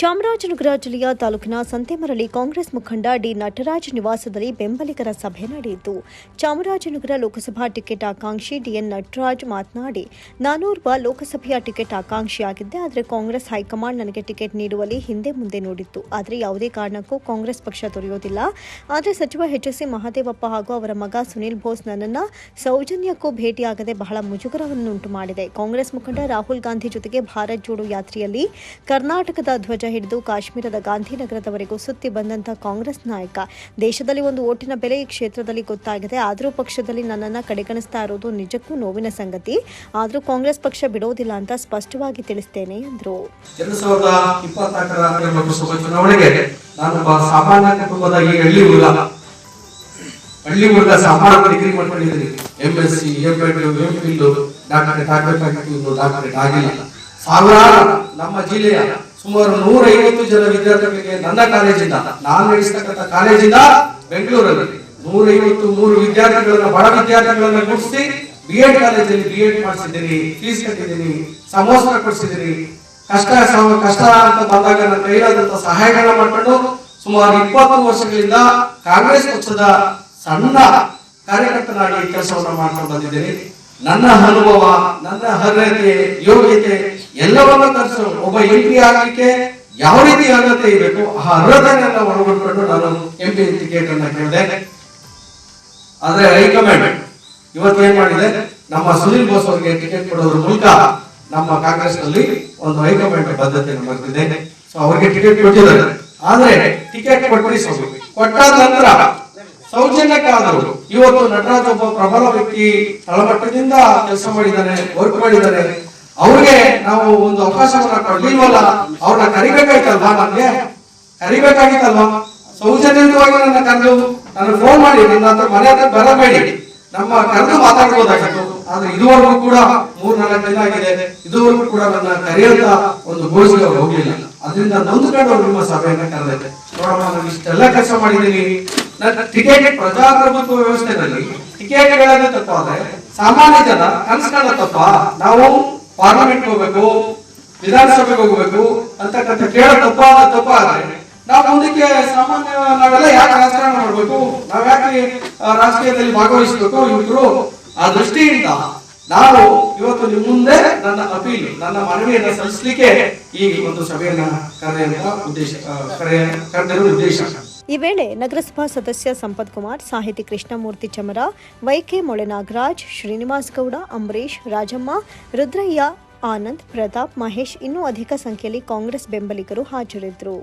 ಚಾಮರಾಜನಗರ ಜಿಲ್ಲೆಯ ತಾಲೂಕಿನ ಸಂತೆಮರಳಿ ಕಾಂಗ್ರೆಸ್ ಮುಖಂಡ ಡಿ ನಟರಾಜ್ ನಿವಾಸದಲ್ಲಿ ಬೆಂಬಲಿಗರ ಸಭೆ ನಡೆಯಿತು. ಚಾಮರಾಜನಗರ ಲೋಕಸಭಾ ಟಿಕೆಟ್ ಆಕಾಂಕ್ಷಿ ಡಿಎನ್ ನಟರಾಜ್ ಮಾತನಾಡಿ, ನಾನೋರ್ವ ಲೋಕಸಭೆಯ ಟಿಕೆಟ್ ಆಕಾಂಕ್ಷಿಯಾಗಿದ್ದೆ ಆದರೆ ಕಾಂಗ್ರೆಸ್ ಹೈಕಮಾಂಡ್ ನನಗೆ ಟಿಕೆಟ್ ನೀಡುವಲ್ಲಿ ಹಿಂದೆ ಮುಂದೆ ನೋಡಿತ್ತು. ಆದರೆ ಯಾವುದೇ ಕಾರಣಕ್ಕೂ ಕಾಂಗ್ರೆಸ್ ಪಕ್ಷ ತೊರೆಯೋದಿಲ್ಲ. ಆದರೆ ಸಚಿವ ಎಚ್ ಎಸ್ ಮಹದೇವಪ್ಪ ಹಾಗೂ ಅವರ ಮಗ ಸುನಿಲ್ ಬೋಸ್ ನನ್ನನ್ನು ಸೌಜನ್ಯಕ್ಕೂ ಭೇಟಿಯಾಗದೆ ಬಹಳ ಮುಜುಗರವನ್ನುಂಟು ಮಾಡಿದೆ. ಕಾಂಗ್ರೆಸ್ ಮುಖಂಡ ರಾಹುಲ್ ಗಾಂಧಿ ಜೊತೆಗೆ ಭಾರತ್ ಜೋಡೋ ಯಾತ್ರೆಯಲ್ಲಿ ಕರ್ನಾಟಕದ ಧ್ವಜ ಹಿಡಿದು ಕಾಶ್ಮೀರದ ಗಾಂಧಿನಗರದವರೆಗೂ ಸುತ್ತಿ ಬಂದಂತಹ ಕಾಂಗ್ರೆಸ್ ನಾಯಕ. ದೇಶದಲ್ಲಿ ಒಂದು ಓಟಿನ ಬೆಲೆ ಈ ಕ್ಷೇತ್ರದಲ್ಲಿ ಗೊತ್ತಾಗಿದೆ. ಆದರೂ ಪಕ್ಷದಲ್ಲಿ ನನ್ನನ್ನ ಕಡೆಗಣಿಸ್ತಾ ಇರೋದು ನಿಜಕ್ಕೂ ನೋವಿನ ಸಂಗತಿ. ಆದರೂ ಕಾಂಗ್ರೆಸ್ ಪಕ್ಷ ಬಿಡೋದಿಲ್ಲ ಅಂತ ಸ್ಪಷ್ಟವಾಗಿ ತಿಳಿಸ್ತೇನೆ ಎಂದರು ಹಳ್ಳಿ ಹಳ್ಳಿ ಸಾಮಾನ್ಯ ಡಿಗ್ರಿ ಮಾಡ್ಕೊಂಡಿದ್ದೀನಿ. M S C M Ed M Phil doctorate ಆಗಬೇಕಾಗಿತ್ತು ಡಾಕ್ಟರೇಟ್ ಆಗಿಲ್ಲ. ಸಾವಿರಾರು ನಮ್ಮ ಜಿಲ್ಲೆಯ ಸುಮಾರು ನೂರೈವತ್ತು ಜನ ವಿದ್ಯಾರ್ಥಿಗಳಿಗೆ ನನ್ನ ಕಾಲೇಜಿಂದ, ನಾನು ನಡೆಸ್ತಕ್ಕಂಥ ಕಾಲೇಜಿಂದ ಬೆಂಗಳೂರಲ್ಲಿ ನೂರೈವತ್ತು ಮೂರು ವಿದ್ಯಾರ್ಥಿಗಳನ್ನ, ಬಡ ವಿದ್ಯಾರ್ಥಿಗಳನ್ನ ಗುರುತಿಸಿ ಬಿ ಎಡ್ ಕಾಲೇಜಲ್ಲಿ ಬಿ ಎಡ್ ಮಾಡಿಸಿದ್ದೀನಿ ಫೀಸ್ ಕಟ್ಟಿದ್ದೀನಿ, ಸಮವಸ್ತ್ರ ಕೊಡಿಸಿದ್ದೀನಿ. ಕಷ್ಟ ಕಷ್ಟ ಅಂತ ಬಂದಾಗ ನನ್ನ ಕೈಲಾದಂತ ಸಹಾಯಗಳನ್ನ ಮಾಡ್ಕೊಂಡು ಸುಮಾರು ಇಪ್ಪತ್ತು ವರ್ಷಗಳಿಂದ ಕಾಂಗ್ರೆಸ್ ಪಕ್ಷದ ಸಣ್ಣ ಕಾರ್ಯಕರ್ತನಾಗಿ ಕೆಲಸವನ್ನ ಮಾಡ್ಕೊಂಡು ಬಂದಿದ್ದೇನೆ. ನನ್ನ ಅನುಭವ, ನನ್ನ ಅರ್ಹತೆ, ಯೋಗ್ಯತೆ ಎಲ್ಲವನ್ನ ತರಿಸಲು ಒಬ್ಬ ಎಂ ಪಿ ಆಗಲಿಕ್ಕೆ ಯಾವ ರೀತಿ ಅರ್ಹತೆ ಇರಬೇಕು, ಆ ಅರ್ಹತೆಯನ್ನ ಒಳಗೊಂಡ್ಕೊಂಡು ನಾನು ಎಂ ಪಿ ಟಿಕೆಟ್ ಅನ್ನ ಕೇಳಿದೆ. ಆದ್ರೆ ಹೈಕಮಾಂಡ್ ಇವತ್ತು ಏನ್ ಮಾಡಿದೆ? ನಮ್ಮ ಸುನಿಲ್ ಬೋಸ್ ಅವರಿಗೆ ಟಿಕೆಟ್ ಕೊಡೋದ್ರ ಮೂಲಕ ನಮ್ಮ ಕಾಂಗ್ರೆಸ್ನಲ್ಲಿ ಒಂದು ಹೈಕಮಾಂಡ್ ಬದ್ಧತೆಯನ್ನು ಬರ್ತಿದೆ ಸೊ ಅವರಿಗೆ ಟಿಕೆಟ್ ಕೊಟ್ಟಿದ್ದಾರೆ. ಆದ್ರೆ ಟಿಕೆಟ್ ಕೊಟ್ಟು ಕೊಟ್ಟಾದ ನಂತರ ಸೌಜನ್ಯಕ್ಕಾದರು ಇವತ್ತು ನಟರಾಜ್ ಒಬ್ಬ ಪ್ರಬಲ ವ್ಯಕ್ತಿ ತಳಮಟ್ಟದಿಂದ ಕೆಲಸ ಮಾಡಿದ್ದಾರೆ ವರ್ಕ್ ಮಾಡಿದ್ದಾರೆ ಅವ್ರಿಗೆ ನಾವು ಒಂದು ಅವಕಾಶವನ್ನ ಕೊಡ್ಲಿಲ್ವಲ್ಲ, ಅವ್ರನ್ನ ಕರಿಬೇಕಾಯ್ತಲ್ವಾ ನಮ್ಗೆ? ಕರಿಬೇಕಾಗಿತ್ತಲ್ವಾ? ಸೌಜನ್ಯವಾಗಿ ನನ್ನ ಕರೆದು ನಾನು ಫೋನ್ ಮಾಡಿ, ನನ್ನ ಹತ್ರ ಮನೆ ಹತ್ರ ಬರಬೇಡಿ. ನಮ್ಮ ಕರೆದು ಮಾತಾಡ್ಬೋದಾಗಿತ್ತು. ಆದ್ರೆ ಇದುವರೆಗೂ ಕೂಡ ಮೂರ್ ನಾಲ್ಕು ದಿನ ಆಗಿದೆ. ಇದುವರೆಗೂ ಕೂಡ ನನ್ನ ಕರೆಯಂತ ಒಂದು ಘೋಷಣೆ ಹೋಗ್ಲಿಲ್ಲ. ಅದರಿಂದ ನೊಂದ್ಕೊಂಡು ನಿಮ್ಮ ಸಭೆಯನ್ನ ಕರೆದೈತೆ. ನೋಡಮ್ಮ, ನಾನು ಇಷ್ಟೆಲ್ಲ ಕೆಲಸ ಮಾಡಿದ್ದೀನಿ. ಟಿಕೆಟ್ ಪ್ರಜಾಪ್ರಭುತ್ವ ವ್ಯವಸ್ಥೆಯಲ್ಲಿ ಟಿಕೆಟ್ಗಳನ್ನು ತಪ್ಪಾದ್ರೆ ಸಾಮಾನ್ಯ ಜನ ಕನಸ್ಕಂಡ ತಪ್ಪ. ನಾವು ಪಾರ್ಲಿಮೆಂಟ್ ಹೋಗ್ಬೇಕು, ವಿಧಾನಸಭೆಗೆ ಹೋಗ್ಬೇಕು ಅಂತಕ್ಕಂಥ ಕೇಳೋ ತಪ್ಪ ತಪ್ಪ ಆದ್ರೆ ನಾವು ಮುಂದಕ್ಕೆ ಸಾಮಾನ್ಯ ನಾವೆಲ್ಲ ಯಾಕೆ ರಾಜಕಾರಣ ಮಾಡ್ಬೇಕು? ನಾವ್ ಯಾಕೆ ರಾಜಕೀಯದಲ್ಲಿ ಭಾಗವಹಿಸಬೇಕು ಇವರು ಆ ದೃಷ್ಟಿಯಿಂದ ನಾವು ಇವತ್ತು ನಿಮ್ಮ ಮುಂದೆ ನನ್ನ ಅಪೀಲ್, ನನ್ನ ಮನವಿಯನ್ನ ಸಲ್ಲಿಸಲಿಕ್ಕೆ ಈ ಒಂದು ಸಭೆಯನ್ನ ಕರೆಯುವ ಉದ್ದೇಶ ಕರೆಯ ಕರೆದಿರುವ ಉದ್ದೇಶ. ಈ ವೇಳೆ ನಗರಸಭಾ ಸದಸ್ಯ ಸಂಪತ್ ಕುಮಾರ್, ಸಾಹಿತಿ ಕೃಷ್ಣಮೂರ್ತಿ ಚಮರ, ವೈಕೆ ಮೊಳೆ ನಾಗರಾಜ್ ಶ್ರೀನಿವಾಸ್ ಗೌಡ ಅಂಬರೀಶ್ ರಾಜಮ್ಮ, ರುದ್ರಯ್ಯ, ಆನಂದ್, ಪ್ರತಾಪ್, ಮಹೇಶ್ ಇನ್ನೂ ಅಧಿಕ ಸಂಖ್ಯೆಯಲ್ಲಿ ಕಾಂಗ್ರೆಸ್ ಬೆಂಬಲಿಗರು ಹಾಜರಿದ್ದರು.